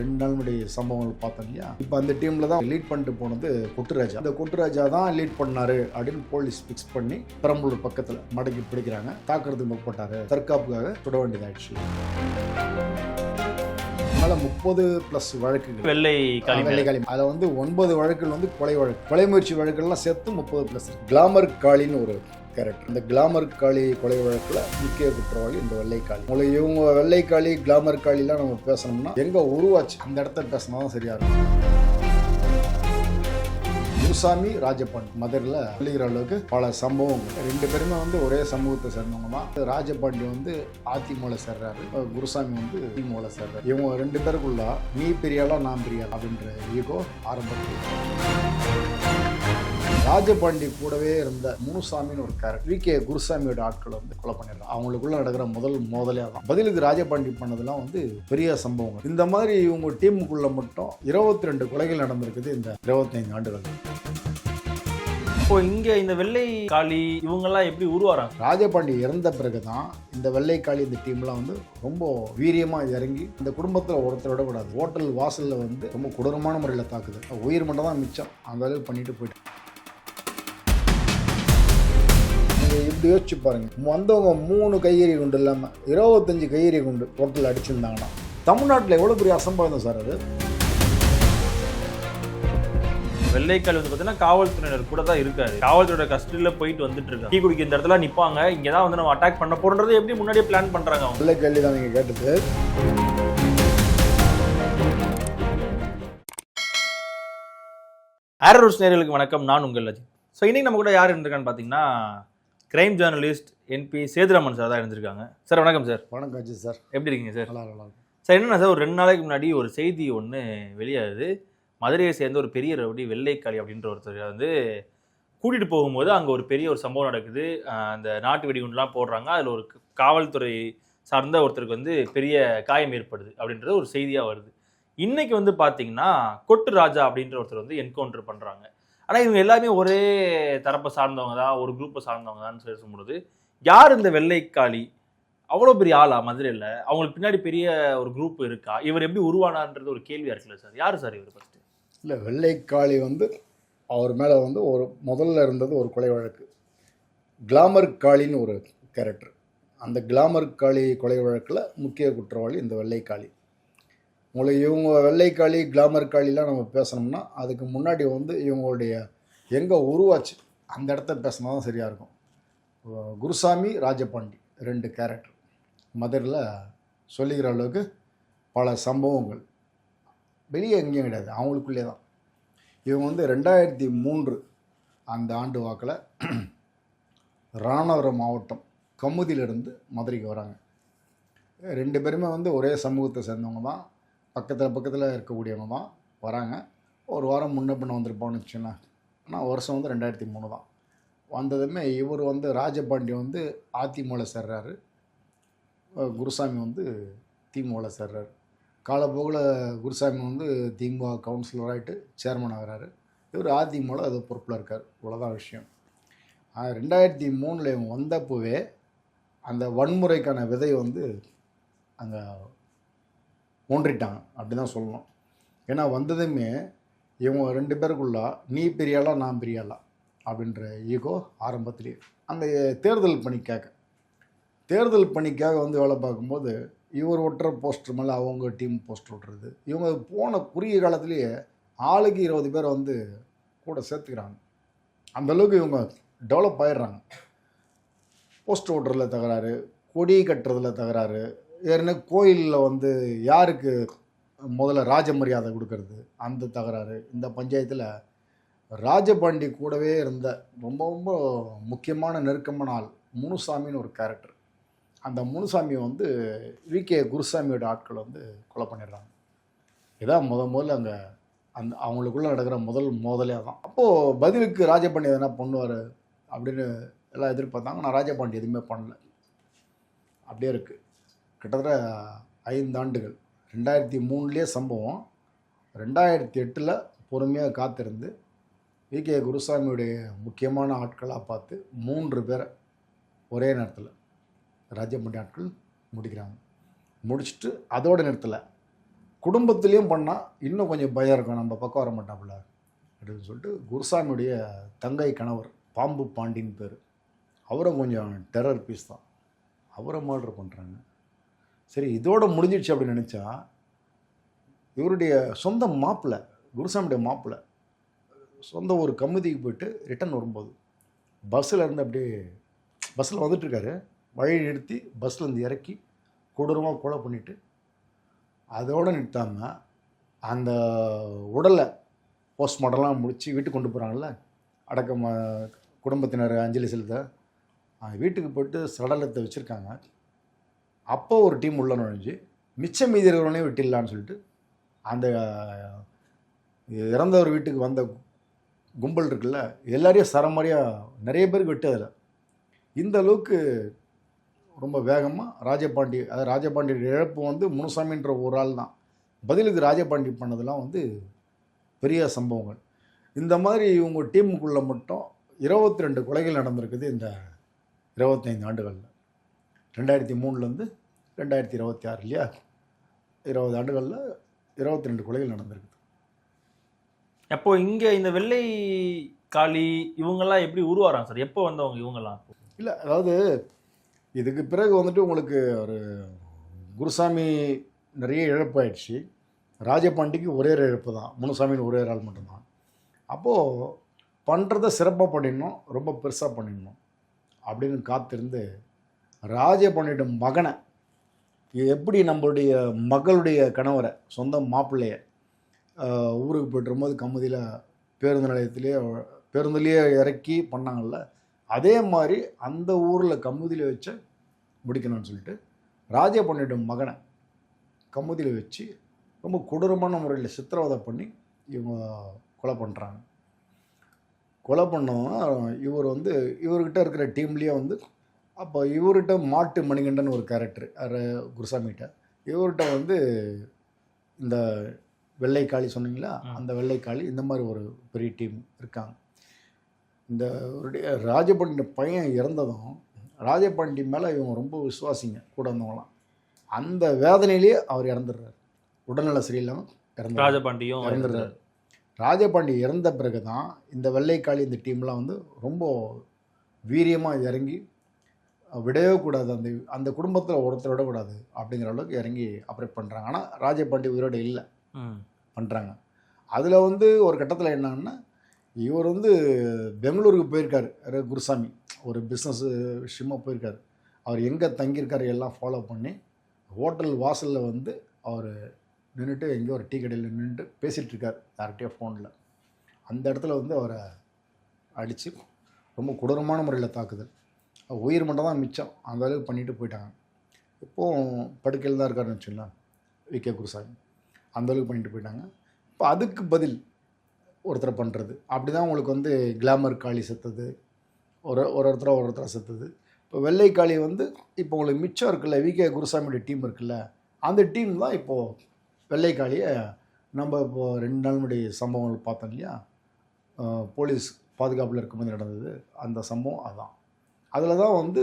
ரெண்டு நாள் முன்னாடி சம்பவங்கள் பார்த்தோம் இல்லையா? இப்போ அந்த டீமில் தான் லீட் பண்ணிட்டு போனது கொட்டுராஜா. அந்த கொட்டுராஜா தான் லீட் பண்ணாரு அப்படின்னு போலீஸ் ஃபிக்ஸ் பண்ணி பெரம்பலூர் பக்கத்தில் மடக்கி பிடிக்கிறாங்க. தாக்குறதுக்கு முற்பட்டாரு தற்காப்புக்காக சுட வேண்டியதாயிடுச்சு. அதனால முப்பது ப்ளஸ் வழக்குகள். வெள்ளை காளி மேல. வெள்ளைக்காளி அதில் வந்து ஒன்பது வழக்குகள் வந்து கொலை வழக்கு. கொலை முயற்சி வழக்குகள்லாம் சேர்த்து முப்பது ப்ளஸ் கிளாமர் காளின்னு ஒரு கேரக்டர் இந்த கிளாமர் காளி கொலை வழக்கில் முக்கிய குற்றவாளி இந்த வெள்ளைக்காளி உங்களுக்கு இவங்க வெள்ளைக்காளி கிளாமர் காளிலாம் நம்ம பேசணும்னா எங்கே உருவாச்சு? அந்த இடத்த பேசினா தான் சரியா இருக்கும். குருசாமி ராஜபாண்டி மதுரில் சொல்லிக்கிற அளவுக்கு பல சம்பவங்கள். ரெண்டு பேருமே வந்து ஒரே சமூகத்தை சேர்ந்தவங்க தான். ராஜபாண்டி வந்து அதிமுக சேர்றாரு. குருசாமி வந்து திமுக சேர்றாரு. இவங்க ரெண்டு பேருக்குள்ள நீ பெரியாளா நான் பெரியாளா அப்படின்ற ஈகோ ஆரம்பத்தில். ராஜபாண்டி கூடவே இருந்த முனுசாமின்னு ஒரு கேரக்டர் வி கே குருசாமியோட ஆட்களை வந்து கொலை பண்ணிடுறாங்க. அவங்களுக்குள்ள நடக்கிற முதல் மோதலே தான் பதிலுக்கு ராஜபாண்டி பண்ணதெல்லாம் வந்து பெரிய சம்பவங்கள். இந்த மாதிரி இவங்க டீமுக்குள்ள மட்டும் இருபத்தி ரெண்டு கொலைகள் நடந்திருக்குது இந்த இருபத்தைந்து ஆண்டுகள். இப்போ இங்க இந்த வெள்ளை காளி இவங்கெல்லாம் எப்படி உருவாறாங்க? ராஜபாண்டி இறந்த பிறகு தான் இந்த வெள்ளைக்காளி இந்த டீம்லாம் வந்து ரொம்ப வீரியமாக இறங்கி இந்த குடும்பத்தில் ஒருத்தர் விடக்கூடாது ஹோட்டல் வாசலில் வந்து ரொம்ப கொடூரமான முறையில் தாக்குது. உயிர் மட்டும் தான் மிச்சம். அந்த அளவுக்கு பண்ணிட்டு போயிட்டு நீங்கள் இப்படி யோசிச்சு பாருங்க. வந்தவங்க மூணு கையெறி குண்டு இல்லாமல் இருபத்தஞ்சு கையெறி குண்டு ஹோட்டல் அடிச்சிருந்தாங்கன்னா தமிழ்நாட்டில் எவ்வளோ பெரிய அசம்பாவிதம் சார் அது? வெள்ளை காளி வந்து பார்த்தீங்கன்னா காவல்துறையினர் கூட தான் இருக்காரு. காவல்துறையோட கஸ்டடியில போயிட்டு வந்துட்டு இருக்காங்க டீ குடிக்க இந்த இடத்துல நிப்பாங்க. இங்க தான் வந்து நம்ம அட்டாக் பண்ண போறோன்றது எப்படி முன்னாடியே பிளான் பண்றாங்க அவங்க? கேள்வி தான் நீங்கள் கேட்டது. ஆரோஸ் நேர்களுக்கு வணக்கம். நான் உங்கள் அஜித். ஸோ இன்னைக்கு நம்ம கூட யார் இருந்திருக்கான்னு பார்த்தீங்கன்னா crime journalist NP Sethuraman sir தான் இருந்திருக்காங்க சார் வணக்கம் சார் வணக்கம் அஜித் சார் எப்படி இருக்கீங்க சார் நல்லா நல்லா சார் என்னன்னா சார் ஒரு ரெண்டு நாளைக்கு முன்னாடி ஒரு செய்தி ஒன்று வெளியாகுது. மதுரையை சேர்ந்த ஒரு பெரிய ரவுடி வெள்ளைக்காளி அப்படின்ற ஒருத்தர் வந்து கூட்டிகிட்டு போகும்போது அங்கே ஒரு பெரிய ஒரு சம்பவம் நடக்குது. அந்த நாட்டு வெடிகுண்டுலாம் போடுறாங்க. அதில் ஒரு காவல்துறை சார்ந்த ஒருத்தருக்கு வந்து பெரிய காயம் ஏற்படுது அப்படின்றது ஒரு செய்தியாக வருது. இன்னைக்கு வந்து பார்த்தீங்கன்னா கொட்டு ராஜா அப்படின்ற ஒருத்தர் வந்து என்கவுண்டர் பண்ணுறாங்க ஆனால் இவங்க எல்லாமே ஒரே தரப்பை சார்ந்தவங்க தான் ஒரு குரூப்பை சார்ந்தவங்க தான் பேசும்பொழுது யார் இந்த வெள்ளைக்காளி? அவ்வளோ பெரிய ஆளா? மதுரையில். அவங்களுக்கு பின்னாடி பெரிய ஒரு குரூப் இருக்கா? இவர் எப்படி உருவானார்ன்றது ஒரு கேள்வியாக இருக்குல்ல சார். யார் சார் இவர் ஃபஸ்ட்டு இல்லை வெள்ளைக்காளி வந்து அவர் மேலே வந்து ஒரு முதல்ல இருந்தது ஒரு கொலை வழக்கு. கிளாமர் காளின்னு ஒரு கேரக்டர் அந்த கிளாமர் காளி கொலை வழக்கில் முக்கிய குற்றவாளி இந்த வெள்ளைக்காளி. உங்களுக்கு இவங்க வெள்ளைக்காளி கிளாமர் காளிலாம் நம்ம பேசணும்னா அதுக்கு முன்னாடி வந்து இவங்களுடைய எங்கே உருவாச்சு அந்த இடத்த பேசினா தான் சரியாக இருக்கும் குருசாமி ராஜபாண்டி ரெண்டு கேரக்டர் மதுரில் சொல்லிக்கிற அளவுக்கு பல சம்பவங்கள். வெளியே எங்கேயும் கிடையாது அவங்களுக்குள்ளே தான். இவங்க வந்து ரெண்டாயிரத்தி மூன்று அந்த ஆண்டு வாக்கில் ராமநாதபுரம் மாவட்டம் கமுதியிலிருந்து மதுரைக்கு வராங்க. ரெண்டு பேருமே வந்து ஒரே சமூகத்தை சேர்ந்தவங்க தான். பக்கத்தில் பக்கத்தில் இருக்கக்கூடியவங்க தான் வராங்க. ஒரு வாரம் முன்ன பின்ன வந்திருப்பான்னு வச்சுக்கோங்களேன் ஆனால் வருஷம் வந்து ரெண்டாயிரத்தி மூணு தான். வந்ததுமே இவர் வந்து ராஜபாண்டி வந்து அதிமுகவில் சேர்றாரு. குருசாமி வந்து திமுகவில் சேர்றாரு. காலப்போக்கில் குருசாமி வந்து திமுக கவுன்சிலர் ஆகிட்டு சேர்மன் ஆகிறாரு. இவர் அதிமுகவில் அது பொறுப்பில் இருக்கார். இவ்வளோதான் விஷயம். ரெண்டாயிரத்தி மூணில் இவங்க வந்தப்போவே அந்த வன்முறைக்கான விதை வந்து அங்கே ஊன்றிட்டாங்க அப்படி தான் சொல்லணும். ஏன்னா வந்ததுமே இவங்க ரெண்டு பேருக்குள்ள நீ பெரியாளா நான் பெரியாளா அப்படின்ற ஈகோ ஆரம்பத்திலேயே. அந்த தேர்தல் பணிக்காக. தேர்தல் பணிக்காக வந்து வேலை பார்க்கும்போது இவர் ஒட்டுற போஸ்டர் மேலே அவங்க டீம் போஸ்டர் ஒட்டுறது இவங்க போன குறுகிய காலத்திலேயே ஆளுக்கு இருபது பேர் வந்து கூட சேர்த்துக்கிறாங்க. அந்த அளவுக்கு இவங்க டெவலப் ஆயிடுறாங்க. போஸ்டர் ஓட்டுறதுல தகராறு கொடி கட்டுறதுல தகராறு ஏற்கனவே கோயிலில் வந்து யாருக்கு முதல்ல ராஜ மரியாதை கொடுக்கறது? அந்த தகராறு. இந்த பஞ்சாயத்தில் ராஜபாண்டி கூடவே இருந்த ரொம்ப ரொம்ப முக்கியமான நெருக்கமான ஆள் முனுசாமின்னு ஒரு கேரக்டர் அந்த முனுசாமியை வந்து வி. கே. குருசாமியோட ஆட்கள் வந்து கொலை பண்ணிடுறாங்க. இதான் முத முதல்ல அங்கே அந்த அவங்களுக்குள்ளே நடக்கிற முதல் மோதலே தான் அப்போது பதிலுக்கு ராஜபாண்டி எதனா பண்ணுவார் அப்படின்னு எல்லாம் எதிர்பார்த்தாங்க. நான் ராஜபாண்டி எதுவுமே பண்ணல. அப்படியே இருக்குது கிட்டத்தட்ட ஐந்து ஆண்டுகள். ரெண்டாயிரத்தி மூணுலேயே சம்பவம். ரெண்டாயிரத்தி எட்டில் பொறுமையாக காத்திருந்து வி. கே. குருசாமியுடைய முக்கியமான ஆட்களாக பார்த்து மூன்று பேரை ஒரே நேரத்தில் ராஜ்யமண்டி ஆட்கள் முடிக்கிறாங்க. முடிச்சுட்டு அதோட நேரத்தில் குடும்பத்துலேயும் பண்ணால் இன்னும் கொஞ்சம் பயம் இருக்கும். நம்ம பக்கம் வர மாட்டாப்புல அப்படின்னு சொல்லிட்டு குருசாமியுடைய தங்கை கணவர் பாம்பு பாண்டின்னு பேர். அவரும் கொஞ்சம் டெரர் பீஸ் தான். அவரை மர்டர் பண்ணுறாங்க சரி இதோட முடிஞ்சிடுச்சு அப்படின்னு நினச்சா இவருடைய சொந்த மாப்பிள்ளை குருசாமியுடைய மாப்பிள்ளை சொந்த ஒரு கமிதிக்கு போயிட்டு ரிட்டன் வரும்போது பஸ்ஸில் இருந்து அப்படியே பஸ்ஸில் வந்துட்டுருக்காரு வழி நிறுத்தி பஸ்ஸில் இருந்து இறக்கி கொடூரமாக கொலை பண்ணிவிட்டு அதோடு நிறுத்தாமல் அந்த உடலை போஸ்ட்மார்ட்டம்லாம் முடித்து வீட்டுக்கு கொண்டு போகிறாங்கல்ல அடக்கம் குடும்பத்தினர் அஞ்சலி செலுத்த வீட்டுக்கு போயிட்டு சடலத்தை வச்சுருக்காங்க. அப்போ ஒரு டீம் உள்ள நுழைஞ்சு மிச்சம் மீதி இருக்கிறவனையும் விட்டிடலான்னு சொல்லிட்டு அந்த இறந்தவர் வீட்டுக்கு வந்த கும்பல் இருக்குல்ல எல்லாரையும் சரமாரியாக நிறைய பேருக்கு விட்டு அதில் இந்த அளவுக்கு ரொம்ப வேகமாக ராஜபாண்டி அதாவது ராஜபாண்டியோட இழப்பு வந்து முனுசாமின்ற ஒரு ஆள் தான். பதிலுக்கு ராஜபாண்டி பண்ணதெல்லாம் வந்து பெரிய சம்பவங்கள். இந்த மாதிரி இவங்க டீமுக்குள்ளே மட்டும் இருபத்தி ரெண்டு கொலைகள் நடந்திருக்குது இந்த இருபத்தைந்து ஆண்டுகளில். ரெண்டாயிரத்தி மூணுலேருந்து ரெண்டாயிரத்தி இருபத்தி ஆறு இல்லையா? இருபது ஆண்டுகளில் இருபத்தி ரெண்டு கொலைகள் நடந்திருக்கு அப்போ இங்க இந்த வெள்ளை காளி இவங்கெல்லாம் எப்படி உருவாறாங்க சார்? எப்போ வந்தவங்க இவங்கெல்லாம்? இல்லை அதாவது இதுக்கு பிறகு வந்துட்டு உங்களுக்கு ஒரு குருசாமி நிறைய இழப்பாயிடுச்சு. ராஜபாண்டிக்கு ஒரே ஒரு இழப்பு தான். முனுசாமின்னு ஒரு ஆள் மட்டும்தான். அப்போது பண்ணுறத சிறப்பாக பண்ணிடணும் ரொம்ப பெருசாக பண்ணிடணும் அப்படின்னு காத்திருந்து ராஜபாண்டியோட மகனை. எப்படி நம்மளுடைய மகளுடைய கணவரை சொந்த மாப்பிள்ளைய ஊருக்கு போயிட்டு வரும்போது கமுதியில் பேருந்து நிலையத்திலேயே பேருந்துலேயே இறக்கி பண்ணாங்கல்ல அதே மாதிரி அந்த ஊரில் கமுதியில் வச்சு முடிக்கணும்னு சொல்லிட்டு ராஜபாண்டியோட மகனை கமுதியில் வச்சு ரொம்ப கொடூரமான முறையில் சித்திரவதை பண்ணி இவங்க கொலை பண்ணுறாங்க கொலை பண்ணவங்க இவர் வந்து இவர்கிட்ட இருக்கிற டீம்லேயே வந்து அப்போ இவர்கிட்ட மாட்டு மணிகண்டன் ஒரு கேரக்டர் குருசாமிகிட்ட. இவர்கிட்ட வந்து இந்த வெள்ளைக்காளி சொன்னீங்களா. அந்த வெள்ளைக்காளி இந்த மாதிரி ஒரு பெரிய டீம் இருக்காங்க. இந்த ராஜபாண்டிய பையன் இறந்ததும் ராஜபாண்டி மேலே இவங்க ரொம்ப விசுவாசிங்க கூட வந்தவங்களாம் அந்த வேதனையிலேயே அவர் இறந்துடுறாரு. உடல்நல சரியில்லாமல் இறந்து ராஜபாண்டியும் இறந்துடுறாரு. ராஜபாண்டி இறந்த பிறகு தான் இந்த வெள்ளைக்காளி இந்த டீம்லாம் வந்து ரொம்ப வீரியமாக இறங்கி விடவே கூடாது. அந்த அந்த குடும்பத்தில் ஒருத்தர் விடக்கூடாது அப்படிங்கிற அளவுக்கு இறங்கி ஆப்ரேட் பண்ணுறாங்க ஆனால் ராஜபாண்டி உயிரோட இல்லை. ம். பண்ணுறாங்க அதில் வந்து ஒரு கட்டத்தில் என்னன்னா இவர் வந்து பெங்களூருக்கு போயிருக்காரு. யாரு குருசாமி. ஒரு பிஸ்னஸ் விஷயமா போயிருக்காரு. அவர் எங்கே தங்கியிருக்காரு எல்லாம் ஃபாலோ பண்ணி ஹோட்டல் வாசலில் வந்து அவர் நின்றுட்டு எங்கேயோ ஒரு டீ கடையில் நின்றுட்டு பேசிகிட்டு இருக்கார் யார்கிட்டயோ ஃபோனில் அந்த இடத்துல வந்து அவரை அடித்து ரொம்ப கொடூரமான முறையில் தாக்குதல் உயிர் மட்டும் தான் மிச்சம். அந்த அளவுக்கு பண்ணிட்டு போயிட்டாங்க. இப்போது படுக்கையில் தான் இருக்காருன்னு வச்சுக்கலாம் வி. கே. குருசாமி. அந்தளவுக்கு பண்ணிட்டு போயிட்டாங்க. இப்போ அதுக்கு பதில் ஒருத்தரை பண்ணுறது அப்படி தான் உங்களுக்கு வந்து கிளாமர் காளி செத்தது. ஒரு ஒரு ஒருத்தராக ஒரு ஒருத்தராக செத்தது. இப்போ வெள்ளை காளி வந்து இப்போ உங்களுக்கு மிச்சம் இருக்குல்ல வி. கே. குருசாமியோட டீம் இருக்குல்ல அந்த டீம் தான் இப்போது வெள்ளை காளியை நம்ம இப்போது ரெண்டு நாள் முன்னாடி சம்பவங்கள் பார்த்தோம் இல்லையா? போலீஸ் பாதுகாப்பில் இருக்கும்போது நடந்தது. அந்த சம்பவம் அதான். அதில் தான் வந்து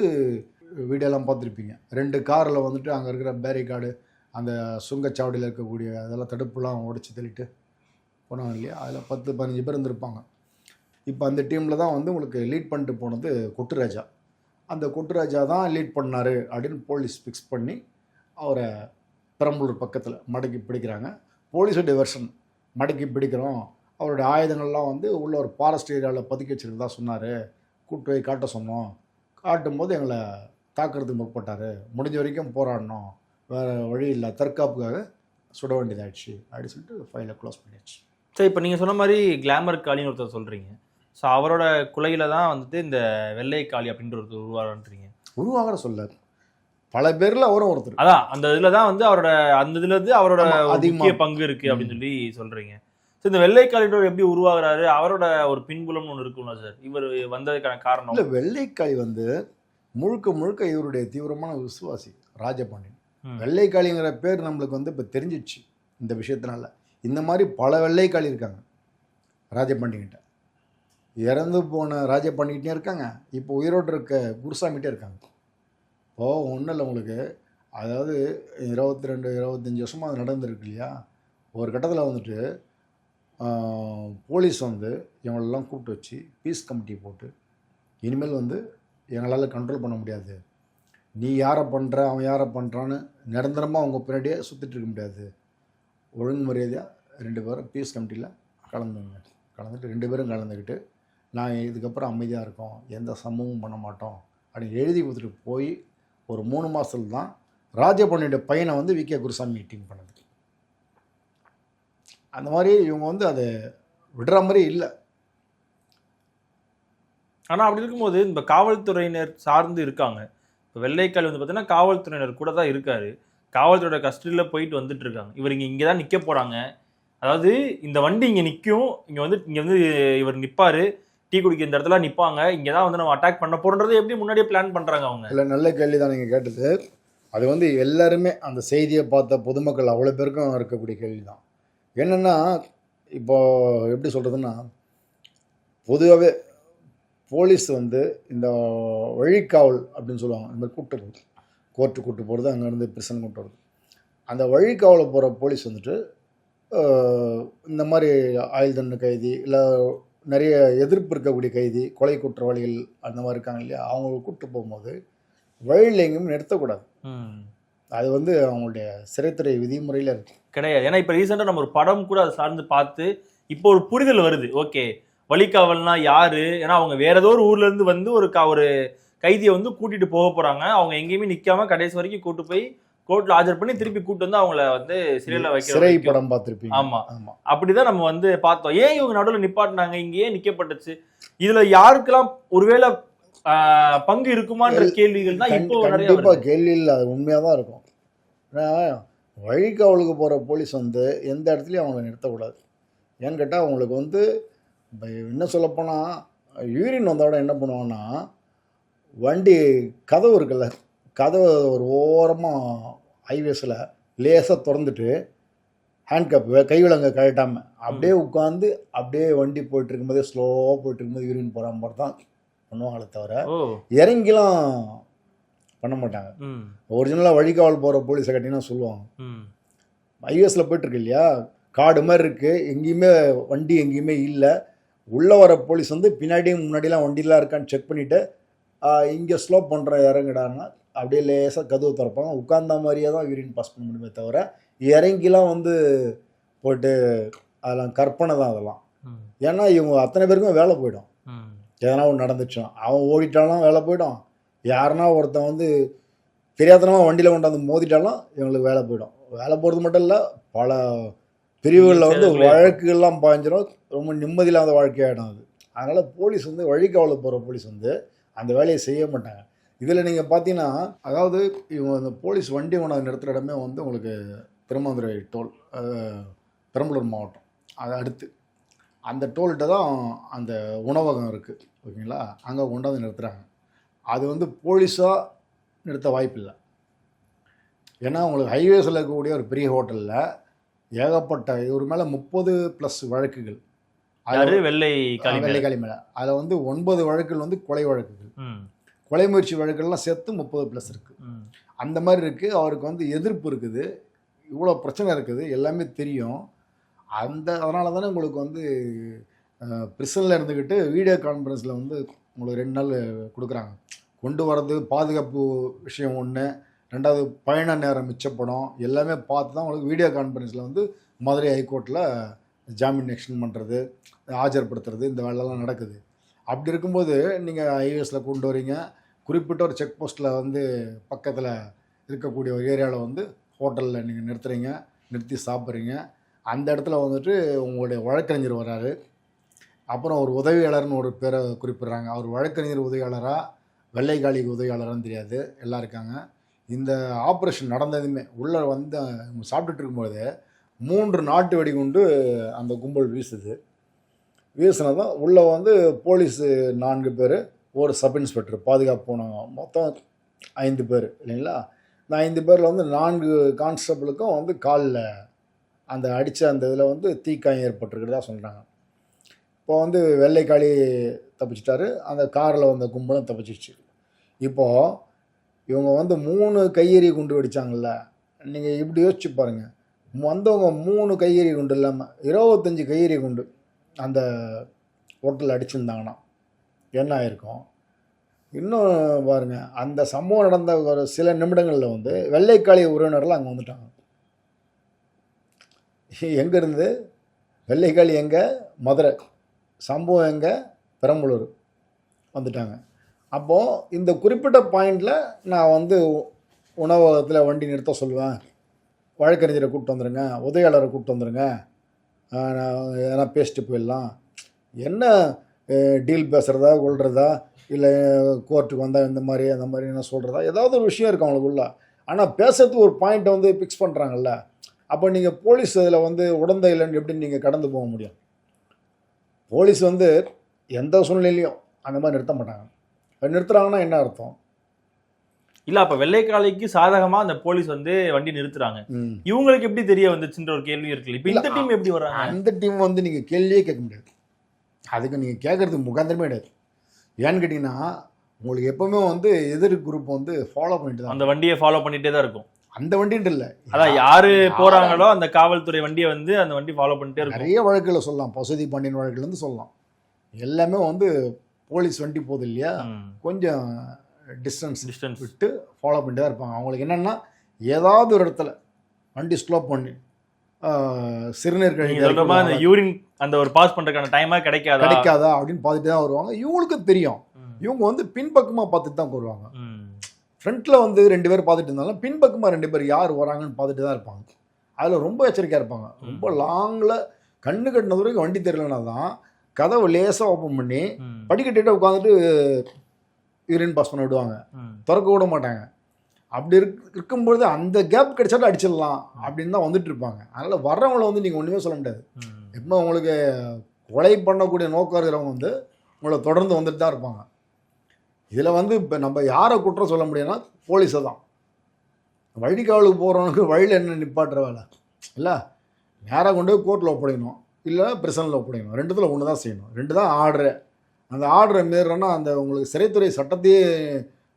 வீடியோலாம் பார்த்துருப்பீங்க. ரெண்டு காரில் வந்துட்டு அங்கே இருக்கிற பேரிகார்டு அந்த சுங்கச்சாவடியில் இருக்கக்கூடிய அதெல்லாம் தடுப்புலாம் உடைச்சி தள்ளிட்டு போனாங்க இல்லையா? அதில் பத்து பதினஞ்சு பேர் இருந்திருப்பாங்க. இப்போ அந்த டீமில் தான் வந்து உங்களுக்கு லீட் பண்ணிட்டு போனது கொட்டுராஜா. அந்த கொட்டுராஜா தான் லீட் பண்ணார் அப்படின்னு போலீஸ் ஃபிக்ஸ் பண்ணி அவரை பெரம்பலூர் பக்கத்தில் மடக்கி பிடிக்கிறாங்க. போலீஸோட வெர்ஷன் மடக்கி பிடிக்கிறோம். அவருடைய ஆயுதங்கள்லாம் வந்து உள்ள ஒரு ஃபாரஸ்ட் ஏரியாவில் பதுக்கி வச்சுருக்கதா சொன்னார். கூட்டு போய் காட்ட சொன்னோம். காட்டும்போது எங்களை தாக்குறதுக்கு முற்பட்டார். முடிஞ்ச வரைக்கும் போராடினோம் வேறு வழி இல்லை. தற்காப்புக்காக சுட வேண்டியதாயிடுச்சு அப்படின்னு சொல்லிட்டு ஃபைலை க்ளோஸ் பண்ணியாச்சு. சரி இப்போ நீங்கள் சொன்ன மாதிரி கிளாமர் காளின்னு ஒருத்தர் சொல்கிறீங்க ஸோ அவரோட குலையில தான் வந்துட்டு இந்த வெள்ளை காளி அப்படின்ற ஒருத்தர் உருவாருன்றீங்க உருவாகிற சொல்ல பல பேரில் அவரும் ஒருத்தர். அதான் அந்த இதில் தான் வந்து அவரோட அந்த இதுல இருந்து அவரோட. முக்கிய பங்கு இருக்கு அப்படின்னு சொல்லி சொல்றீங்க. ஸோ இந்த வெள்ளை எப்படி உருவாகுறாரு? அவரோட ஒரு பின்புலம்னு ஒன்று இருக்கும்ல சார். இவர் வந்ததுக்கான இல்லை காரணம் வெள்ளைக்காளி வந்து முழுக்க முழுக்க இவருடைய தீவிரமான விசுவாசி ராஜபாண்டியன். வெள்ளைக்காளிங்கிற பேர் நம்மளுக்கு வந்து இப்போ தெரிஞ்சிடுச்சு இந்த விஷயத்தினால. இந்த மாதிரி பல வெள்ளைக்காளி இருக்காங்க ராஜபாண்டியன்கிட்ட. இறந்து போன ராஜபாண்டிகிட்டே இருக்காங்க. இப்போ உயிரோடு இருக்க குருசாமிகிட்டே இருக்காங்க. இப்போ ஒன்றும் இல்லை உங்களுக்கு. அதாவது இருபத்தி ரெண்டு இருபத்தஞ்சி வருஷமாக அது நடந்திருக்கு இல்லையா? ஒரு கட்டத்தில் வந்துட்டு போலீஸ் வந்து இவங்களெல்லாம் கூப்பிட்டு வச்சு பீஸ் கமிட்டி போட்டு இனிமேல் வந்து எங்களால் கண்ட்ரோல் பண்ண முடியாது. நீ யாரை பண்ணுற அவன் யாரை பண்ணுறான்னு நிரந்தரமாக அவங்க பின்னாடியே சுற்றிட்டு இருக்க முடியாது. ஒழுங்கு மரியாதையாக ரெண்டு பேரும் பீஸ் கமிட்டியில் கலந்துங்க. கலந்துட்டு ரெண்டு பேரும் கலந்துக்கிட்டு நாங்கள் இதுக்கப்புறம் அமைதியாக இருக்கோம் எந்த சம்பவமும் பண்ண மாட்டோம் அப்படின்னு எழுதி கொடுத்துட்டு போய் ஒரு மூணு மாதத்துல தான் ராஜபண்ணியோட பையனை வந்து வி கே குருசாமி மீட்டிங் பண்ணது. அந்த மாதிரி இவங்க வந்து அதை விடுற மாதிரி இல்லை. ஆனா அப்படி இருக்கும்போது இந்த காவல்துறையினர் சார்ந்து இருக்காங்க. இப்போ வெள்ளைக்கால் வந்து பார்த்தீங்கன்னா காவல்துறையினர் கூட தான் இருக்காரு. காவல்துறையோட கஸ்டடியில் போயிட்டு வந்துட்டு இருக்காங்க. இவர் இங்கே இங்கே தான் நிற்க போகிறாங்க அதாவது இந்த வண்டி இங்கே நிற்கும் இங்கே வந்து இங்கே வந்து இவர் நிற்பாரு டீ குடிக்க இந்த இடத்துல நிற்பாங்க இங்கே தான் வந்து நம்ம அட்டாக் பண்ண போகிறோன்றதை எப்படி முன்னாடியே பிளான் பண்ணுறாங்க அவங்க? இல்லை நல்ல கேள்வி தான் நீங்கள் கேட்டது. அது வந்து எல்லாருமே அந்த செய்தியை பார்த்த பொதுமக்கள் அவ்வளோ பேருக்கும் இருக்கக்கூடிய கேள்வி தான் என்னென்னா இப்போ எப்படி சொல்கிறதுன்னா பொதுவாகவே போலீஸ் வந்து இந்த வழிக்காவல் அப்படின்னு சொல்லுவாங்க இந்த மாதிரி கூட்டு. போகுது கோர்ட்டு கூட்டு போகிறது அங்கேருந்து பிரசன் கூட்டு வருது அந்த வழிக்காவலை போகிற போலீஸ் வந்துட்டு இந்த மாதிரி ஆயுள் தண்டனை கைதி இல்லை நிறைய எதிர்ப்பு இருக்கக்கூடிய கைதி கொலை குற்றவாளிகள் அந்த மாதிரி இருக்காங்க இல்லையா அவங்களை கூப்பிட்டு போகும்போது வழியில் எங்கேயும் நிறுத்தக்கூடாது. அது வந்து அவங்களுடைய சிறைத்துறை விதிமுறையில் இருக்கு. கிடையாது. ஏன்னா இப்போ ரீசெண்டாக நம்ம ஒரு படம் கூட அதை சார்ந்து பார்த்து இப்போ ஒரு புரிதல் வருது. ஓகே வழிகாவல்னா யாரு? ஏன்னா அவங்க வேற ஏதோ ஒரு ஊர்ல இருந்து வந்து ஒரு கா ஒரு கைதியை வந்து கூட்டிட்டு போக போறாங்க. அவங்க எங்கேயுமே நிக்காம கடைசி வரைக்கும் கூட்டு போய் கோர்ட்ல ஆஜர் பண்ணி திருப்பி கூட்டு வந்து அவங்கள வந்து சிறையில வைக்கிற சிறை. படம் பார்த்துருப்பீங்க. ஆமா. ஆமாம் அப்படிதான் நம்ம வந்து பார்த்தோம். ஏன் இவங்க நடுவில் நிப்பாட்டினாங்க? இங்க ஏன் நிக்கப்பட்டுச்சு. இதுல யாருக்கெல்லாம் ஒருவேளை பங்கு இருக்குமான்ற கேள்விகள் தான் இப்போ கண்டிப்பாக. கேள்வி இல்லை அது உண்மையாக தான் இருக்கும். ஏன்னா வழிகாவலுக்கு போகிற போலீஸ் வந்து எந்த இடத்துலையும் அவங்கள நிறுத்தக்கூடாது. ஏன்னு கேட்டால் அவங்களுக்கு வந்து இன்னும் சொல்லப்போனால் யூரின் வந்தோட என்ன பண்ணுவாங்கன்னா வண்டி கதவு இருக்குல்ல கதவு ஒரு ஓரமாக ஹைவேஸில் லேசாக திறந்துட்டு ஹேண்ட் கப் கைவிலங்க கழட்டாமல் அப்படியே உட்காந்து அப்படியே வண்டி போயிட்டு இருக்கும்போதே ஸ்லோவாக போயிட்டு இருக்கும்போது யூரின் போகிற மாதிரி தான் பண்ணுவாங்களே தவிர இறங்கிலாம் பண்ண மாட்டாங்க. ஒரிஜினலாக வழிகாவல் போகிற போலீஸை கட்டினா சொல்லுவாங்க. ம். ஐஎஸில் போயிட்டுருக்கு இல்லையா காடு மாதிரி இருக்குது எங்கேயுமே வண்டி எங்கேயுமே இல்லை. உள்ளே வர போலீஸ் வந்து பின்னாடியும் முன்னாடிலாம் வண்டிலாம் இருக்கான்னு செக் பண்ணிவிட்டு இங்கே ஸ்லோ பண்ணுற இறங்குடான்னா அப்படியே லேசாக கதவு திறப்பாங்க. உட்கார்ந்த மாதிரியே தான் யூரின் பாஸ் பண்ண முடியுமே தவிர இறங்கிலாம் வந்து போட்டு அதெல்லாம் கற்பனை தான் அதெல்லாம். ஏன்னா இவங்க அத்தனை பேருக்கும் வேலை போயிடும். எதனா ஒன்று நடந்துச்சுன்னா அவன் ஓடிட்டாலும் வேலை போயிடும். யாருன்னா ஒருத்தன் வந்து தெரியாதனமாக வண்டியில் கொண்டாந்து மோதிட்டாலும் இவங்களுக்கு வேலை போயிடும். வேலை போகிறது மட்டும் இல்லை பல பிரிவுகளில் வந்து வழக்குகள்லாம் பாய்ஞ்சிரும். ரொம்ப நிம்மதி இல்லாத வாழ்க்கையாயிடும் அது. அதனால் போலீஸ் வந்து வழிகாவல போகிற போலீஸ் வந்து அந்த வேலையை செய்ய மாட்டாங்க. இதில் நீங்கள் பார்த்தீங்கன்னா அதாவது இவங்க அந்த போலீஸ் வண்டி கொண்டாந்து நிறுத்துகிற இடமே வந்து உங்களுக்கு திருமதுரை டோல் பெரம்பலூர் மாவட்டம். அது அடுத்து. அந்த டோல்கிட்ட தான் அந்த உணவகம் இருக்குது ஓகேங்களா? அங்கே கொண்டாந்து நிறுத்துகிறாங்க அது வந்து போலீஸாக நிறுத்த வாய்ப்பில்லை. ஏன்னா உங்களுக்கு ஹைவேஸில் இருக்கக்கூடிய ஒரு பெரிய ஹோட்டலில் ஏகப்பட்ட இவர் மேலே முப்பது ப்ளஸ் வழக்குகள். அதில் வெள்ளை வெள்ளைக்காளி மேலே. அதில் வந்து ஒன்பது வழக்குகள் வந்து கொலை வழக்குகள். கொலை முயற்சி வழக்குகள்லாம் சேர்த்து முப்பது ப்ளஸ் இருக்குது அந்த மாதிரி இருக்குது அவருக்கு வந்து எதிர்ப்பு இருக்குது. இவ்வளோ பிரச்சனை இருக்குது. எல்லாமே தெரியும். அந்த அதனால தானே உங்களுக்கு வந்து பிரிசனில் இருந்துக்கிட்டு வீடியோ கான்ஃபரன்ஸில் வந்து உங்களுக்கு ரெண்டு நாள் கொடுக்குறாங்க. கொண்டு வர்றது பாதுகாப்பு விஷயம் ஒன்று ரெண்டாவது பயண நேரம் மிச்சப்படும். எல்லாமே பார்த்து தான் உங்களுக்கு வீடியோ கான்ஃபரன்ஸில் வந்து மதுரை ஹைகோர்ட்டில் ஜாமீன் எக்ஸ்டெண்ட் பண்ணுறது ஆஜர்படுத்துறது இந்த வேலைலாம் நடக்குது. அப்படி இருக்கும்போது நீங்கள் ஹைவேஸில் கொண்டு வரீங்க குறிப்பிட்ட ஒரு செக் போஸ்ட்டில் வந்து பக்கத்தில் இருக்கக்கூடிய ஒரு ஏரியாவில் வந்து ஹோட்டலில் நீங்கள் நிறுத்துறீங்க நிறுத்தி சாப்பிட்றீங்க. அந்த இடத்துல வந்துட்டு உங்களுடைய வழக்கறிஞர் வராரு. அப்புறம் ஒரு உதவியாளர்னு ஒரு பேரை குறிப்பிட்றாங்க. அவர் வழக்கறிஞர் உதவியாளராக வெள்ளைக்காளி உதவியாளரான்னு தெரியாது. எல்லாம் இருக்காங்க. இந்த ஆப்ரேஷன் நடந்ததுமே உள்ளே வந்து சாப்பிட்டுட்டு இருக்கும்போது மூன்று நாட்டு வெடிகுண்டு அந்த கும்பல் வீசுது. வீசினதும் உள்ளே வந்து போலீஸு நான்கு பேர் ஒரு சப் இன்ஸ்பெக்டர் பாதுகாப்பு போனவங்க மொத்தம் ஐந்து பேர் இல்லைங்களா? இந்த ஐந்து பேரில் வந்து நான்கு கான்ஸ்டபிளுக்கும் வந்து காலில் அந்த அடித்த அந்த இதில் வந்து தீக்காயம் ஏற்பட்டிருக்கிறதா சொல்கிறாங்க இப்போ வந்து வெள்ளைக்காளி தப்பிச்சிட்டாரு. அந்த காரில் வந்த கும்பலும் தப்பிச்சிச்சு இப்போது இவங்க வந்து மூணு கையெறி குண்டு வெடித்தாங்கல்ல நீங்கள் இப்படி யோசிச்சு பாருங்கள் வந்தவங்க மூணு கையெறி குண்டு இல்லாமல் இருபத்தஞ்சி கையெறி குண்டு அந்த ஹோட்டலில் அடிச்சிருந்தாங்கன்னா என்ன ஆயிருக்கும்? இன்னும் பாருங்க. அந்த சம்பவம் நடந்த ஒரு சில நிமிடங்களில் வந்து வெள்ளைக்காளி உறவினர்லாம் அங்கே வந்துட்டாங்க. எங்கேருந்து? வெள்ளைக்காளி எங்கே? மதுரை. சம்பவம் எங்கே? பெரம்பலூர். வந்துட்டாங்க. அப்போது இந்த குறிப்பிட்ட பாயிண்டில் நான் வந்து உணவகத்தில் வண்டி நிறுத்த சொல்லுவேன். வழக்கறிஞரை கூப்பிட்டு வந்துடுங்க உதவியாளரை கூப்பிட்டு வந்துடுங்க நான் எதனா பேசிட்டு போயிடலாம். என்ன டீல் பேசுகிறதா கொள்றதா இல்லை கோர்ட்டுக்கு வந்தால் இந்த மாதிரி அந்த மாதிரி என்ன சொல்கிறதா ஏதாவது ஒரு விஷயம் இருக்கும் அவங்களுக்குள்ள. ஆனால் பேசுறதுக்கு ஒரு பாயிண்ட்டை வந்து ஃபிக்ஸ் பண்ணுறாங்கல்ல அப்போ நீங்கள் போலீஸ் இதில் வந்து உடந்த இல்லைன்னு எப்படி நீங்கள் கடந்து போக முடியும்? போலீஸ் வந்து எந்த சூழ்நிலையிலையும் அந்த மாதிரி நிறுத்த மாட்டாங்க. இப்ப நிறுத்துறாங்கன்னா என்ன அர்த்தம்? இல்ல அப்ப வெள்ளைக்காளிக்கு சாதகமா அந்த போலீஸ் வந்து வண்டி நிறுத்துறாங்க. இவங்களுக்கு எப்படி தெரிய வந்துச்சுன்ற ஒரு கேள்வி இருக்குல்ல இப்ப இந்த டீம் எப்படி வர்றாங்க அந்த டீம் வந்து நீங்கள் கேள்வியே கேட்க முடியாது. அதுக்கு நீங்கள் கேட்கறதுக்கு முகாந்திரமே கிடையாது. ஏன்னு கேட்டிங்கன்னா உங்களுக்கு எப்பவுமே வந்து எதிர் குரூப் வந்து ஃபாலோ பண்ணிட்டு தான் அந்த வண்டியை ஃபாலோ பண்ணிட்டே தான் இருக்கும். அந்த வண்டின்ட்டு இல்லை. அதான் யாரு போறாங்களோ அந்த காவல்துறை வண்டியை வந்து அந்த வண்டி ஃபாலோ பண்ணிட்டே இருக்கும். நிறைய வழக்குகளை சொல்லலாம். பசுதி பாண்டியன் வழக்குலேருந்து சொல்லலாம். எல்லாமே வந்து போலீஸ் வண்டி போகுது இல்லையா? கொஞ்சம் டிஸ்டன்ஸ் டிஸ்டன்ஸ் விட்டு ஃபாலோ பண்ணிட்டு தான் இருப்பாங்க. அவங்களுக்கு என்னென்னா ஏதாவது ஒரு இடத்துல வண்டி ஸ்லோ பண்ணி சிறுநீர் கழிவு யூரின் அந்த ஒரு பாஸ் பண்றதுக்கான டைமா கிடைக்காதா? கிடைக்காதா அப்படின்னு பார்த்துட்டு தான் வருவாங்க. இவங்களுக்கு தெரியும். இவங்க வந்து பின்பக்கமாக பார்த்துட்டு தான் வருவாங்க. ஃப்ரண்ட்டில் வந்து ரெண்டு பேர் பார்த்துட்டு இருந்தாலும் பின்பக்கமாக ரெண்டு பேர் யார் வராங்கன்னு பார்த்துட்டு தான் இருப்பாங்க. அதில் ரொம்ப எச்சரிக்கையாக இருப்பாங்க. ரொம்ப லாங்கில் கண்ணு கட்டின வரைக்கும் வண்டி தெரியலனா தான் கதவை லேசாக ஓப்பன் பண்ணி ம். படிக்கட்டிட்ட உட்காந்துட்டு யூரின் பாஸ் பண்ண விடுவாங்க. திறக்க விட மாட்டாங்க. அப்படி இருக் இருக்கும்பொழுது அந்த கேப் கிடைச்சாலும் அடிச்சிடலாம் அப்படின்னு தான் வந்துட்டு இருப்பாங்க. அதனால் வர்றவங்கள வந்து நீங்கள் ஒன்றுமே சொல்ல முடியாது. எப்போ உங்களுக்கு கொலை பண்ணக்கூடிய நோக்கம் இருக்கிறவங்க வந்து உங்களை தொடர்ந்து வந்துட்டு தான் இருப்பாங்க. இதில் வந்து இப்போ நம்ம யாரை குற்றம் சொல்ல முடியும்னா போலீஸை தான். வழிகாவலுக்கு போகிறவனுக்கு வழியில் என்ன நிப்பாட்டுற வேலை? இல்லை நேராக கொண்டு போய் கோர்ட்டில் ஒப்படைக்கணும். இல்லை பிரசனில் ஒப்படைக்கணும். ரெண்டுத்தில் ஒன்று தான் செய்யணும். ரெண்டு தான் ஆர்டரு அந்த ஆர்டரை மீறனா அந்த உங்களுக்கு சிறைத்துறை சட்டத்தையே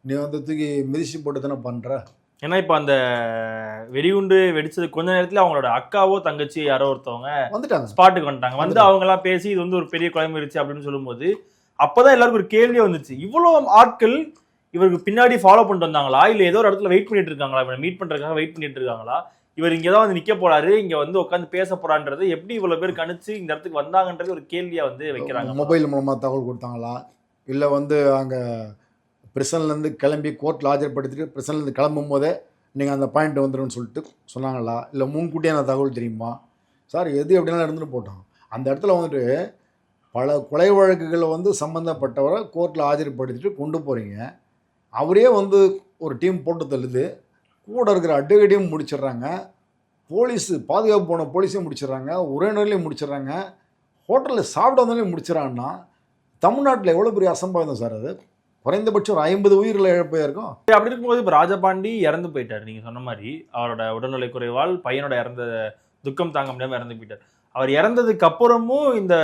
நீ வந்து தூக்கி மிதிச்சு போட்டு தானே பண்ணுற ஏன்னா இப்ப அந்த வெடிகுண்டு வெடிச்சது கொஞ்ச நேரத்துல அவங்களோட அக்காவோ தங்கச்சி யாரோ ஒருத்தவங்க வந்துட்டாங்க. ஸ்பாட்டுக்கு வந்துட்டாங்க. வந்து அவங்க எல்லாம் பேசி இது வந்து ஒரு பெரிய கொலை முயற்சி அப்படின்னு சொல்லும்போது அப்பதான் எல்லாருக்கும் ஒரு கேள்வியே வந்துச்சு. இவ்வளோ ஆட்கள் இவருக்கு பின்னாடி ஃபாலோ பண்ணிட்டு வந்தாங்களா? இல்லை ஏதோ ஒரு இடத்துல வெயிட் பண்ணிட்டு இருக்காங்களா? இவனை மீட் பண்றதுக்காக வெயிட் பண்ணிட்டு இருக்காங்களா? இவர் இங்கே தான் வந்து நிற்க போறாரு இங்கே வந்து உட்காந்து பேச போறான்றது எப்படி இவ்வளோ பேர் கணிச்சு இந்த இடத்துக்கு வந்தாங்கன்றது ஒரு கேள்வியாக வந்து வைக்கிறாங்க. மொபைல் மூலமாக தகவல் கொடுத்தாங்களா? இல்லை வந்து அங்கே பிரிசன்லேருந்து கிளம்பி கோர்ட்டில் ஆஜர்படுத்திட்டு பிரிசன்லேருந்து கிளம்பும் போதே நீங்கள் அந்த பாயிண்ட் வந்துடும்னு சொல்லிட்டு சொன்னாங்களா? இல்லை முன்கூட்டியே அந்த தகவல் தெரியுமா? சார் எது எப்படினாலும் இருந்துட்டு போட்டோம்? அந்த இடத்துல வந்துட்டு பல கொலை வழக்குகளை வந்து சம்மந்தப்பட்டவரை கோர்ட்டில் ஆஜர்படுத்திட்டு கொண்டு போகிறீங்க அவரே வந்து ஒரு டீம் போட்டு தள்ளுது. கூட இருக்கிற அட்வொகேட்டையும் முடிச்சிடுறாங்க. போலீஸு பாதுகாப்பு போன போலீஸையும் முடிச்சிடுறாங்க. உறவினர்களையும் முடிச்சிடுறாங்க. ஹோட்டலில் சாப்பிட வந்தாலையும் முடிச்சிடறான்னா தமிழ்நாட்டில் எவ்வளோ பெரிய அசம்பாவிதம் சார் அது? குறைந்தபட்சம் ஒரு ஐம்பது உயிரில் இழப்பே இருக்கும்? அப்படி இருக்கும்போது இப்போ ராஜபாண்டி இறந்து போயிட்டார். நீங்கள் சொன்ன மாதிரி அவரோட உடல்நிலை குறைவால் பையனோட இறந்த துக்கம் தாங்க முடியாமல் இறந்து போயிட்டார். அவர் இறந்ததுக்கு அப்புறமும் இந்த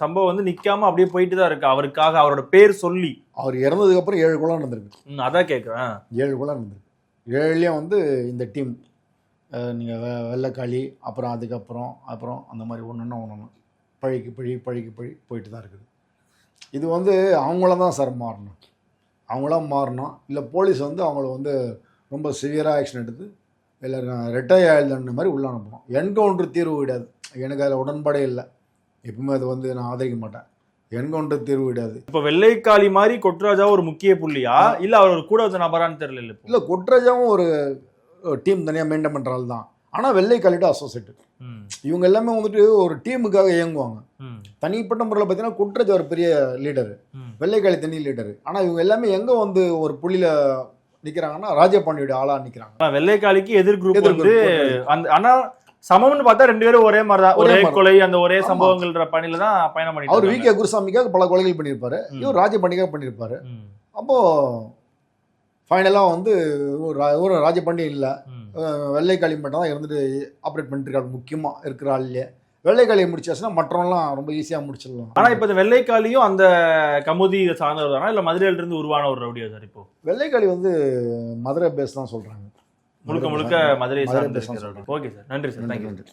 சம்பவம் வந்து நிக்காம அப்படியே போயிட்டு தான் இருக்கு. அவருக்காக அவரோட பேர் சொல்லி. அவர் இறந்ததுக்கப்புறம் ஏழு குளம் நடந்திருக்கு. அதான் கேட்குறேன் ஏழு குளம் நடந்திருக்கு. ஏழுலேயும் வந்து இந்த டீம் நீங்கள் வெ வெள்ளைக்காளி அப்புறம் அதுக்கப்புறம் அப்புறம் அந்த மாதிரி ஒன்று ஒன்று ஒன்று ஒன்று பழிக்கு பழி பழிக்கு பழி போயிட்டு தான் இருக்குது. இது வந்து அவங்கள தான் சார் மாறணும். அவங்களாம் மாறணும். இல்லை போலீஸ் வந்து அவங்கள வந்து ரொம்ப சிவியராக ஆக்ஷன் எடுத்து இல்லை ரெட்டை ஆயுதண்ட மாதிரி உள்ள அனுப்பணும் என்கவுண்டர் தீர்வு கிடையாது. எனக்கு அதில் உடன்பாடே இல்லை. எப்பவுமே அது வந்து நான் ஆதரிக்க மாட்டேன். என்கவுண்டர் தீர்வு கிடையாது. இப்ப வெள்ளைக்காளி மாதிரி கொட்ராஜா ஒரு முக்கிய புள்ளியா? இல்ல அவர் ஒரு கூட வந்த நபரான்னு தெரியல இல்ல. இல்லை கொட்ராஜாவும் ஒரு டீம் தனியாக மெயின்டைன் பண்ணுற ஆள் தான். ஆனால் வெள்ளை காலிட்டு அசோசியேட்டு ம், இவங்க எல்லாமே வந்துட்டு ஒரு டீமுக்காக இயங்குவாங்க. தனிப்பட்ட முறையில் பார்த்தீங்கன்னா குட்ரஜ் ஒரு பெரிய லீடரு. வெள்ளைக்காளி தனி லீடரு ஆனால் இவங்க எல்லாமே எங்கே வந்து ஒரு புள்ளியில் நிற்கிறாங்கன்னா ராஜபாண்டியோட ஆளாக நிற்கிறாங்க ஆனா வெள்ளைக்காளிக்கு எதிர் குரூப் வந்து அந்த ஆனா சமம்னு பார்த்தா ரெண்டு பேரும் ஒரே மாதிரி தான் ஒரே. கொலை அந்த ஒரே. சம்பவங்கள்ன்ற பணியில தான் பயணம் பண்ணிட்டு அவர் வி. கே குருசாமிக்காக பல கொலைகள் பண்ணியிருப்பாரு. இவர் ராஜபாண்டிக்காக பண்ணியிருப்பாரு. ம், அப்போது ஃபைனலாக வந்து ஒரு ரா- ஒரு ராஜபாண்டியன் இல்லை. வெள்ளைக்காளி மட்டும் தான் இருந்துட்டு ஆப்ரேட் பண்ணிட்டு இருக்காரு. முக்கியமாக இருக்கிற ஆள்லையே. வெள்ளைக்காளியை முடிச்சாச்சுன்னா மற்றவங்களாம் ரொம்ப ஈஸியாக முடிச்சிடலாம். ஆனா இப்ப இந்த வெள்ளைக்காளியும் அந்த கமுதி சார்ந்தவர் தானா இல்ல மதுரையில இருந்து உருவான ஒரு ரவுடியா சார் இப்போ? வெள்ளைக்காளி வந்து மதுரை பேஸ் தான் சொல்கிறாங்க முழுக்க முழுக்க மதுரை சார்ந்து. Okay sir. நன்றி சார். தேங்க்யூ நன்றி.